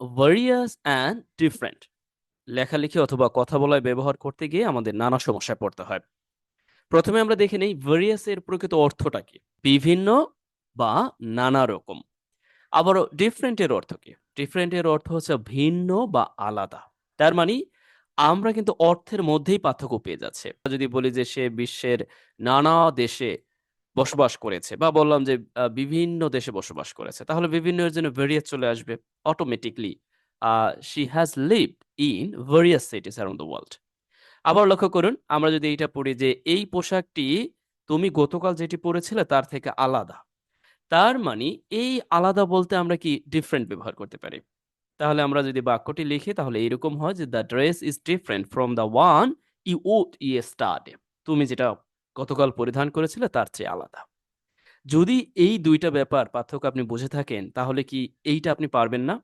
Various and different লেখালেখি অথবা কথা বলায় ব্যবহার করতে গিয়ে আমাদের নানা সমস্যায় পড়তে হয়। প্রথমে আমরা দেখে নেই ভেরিয়াস এর প্রকৃত অর্থটা কি। বিভিন্ন বা নানা রকম। আবারও ডিফারেন্ট এর অর্থ কি। ডিফারেন্ট এর অর্থ হচ্ছে ভিন্ন বা আলাদা। তার মানে আমরা কিন্তু অর্থের মধ্যেই পার্থক্য পেয়ে যাচ্ছে। যদি বলি যে সে বিশ্বের নানা দেশে বসবাস করেছে বা বললাম যে বিভিন্ন দেশে বসবাস করেছে, তাহলে বিভিন্ন জন্য ভেরিয়াস চলে আসবে automatically she has lived in various cities around the world আবার লক্ষ্য করুন, আমরা যদি এইটা পড়ি যে, এই পোশাকটি তুমি গতকাল যেটি পরেছিলে তার থেকে আলাদা। তার মানে এই আলাদা বলতে আমরা কি ডিফারেন্ট ব্যবহার করতে পারি? তাহলে আমরা যদি বাক্যটি লিখি, তাহলে এরকম হয় যে the dress is different from the one you would yesterday তুমি যেটা গতকাল পরিধান করেছিল তার চেয়ে আলাদা। যদি এই দুইটা ব্যাপার পার্থক্য আপনি বুঝে থাকেন তাহলে কি এইটা আপনি পারবেন না?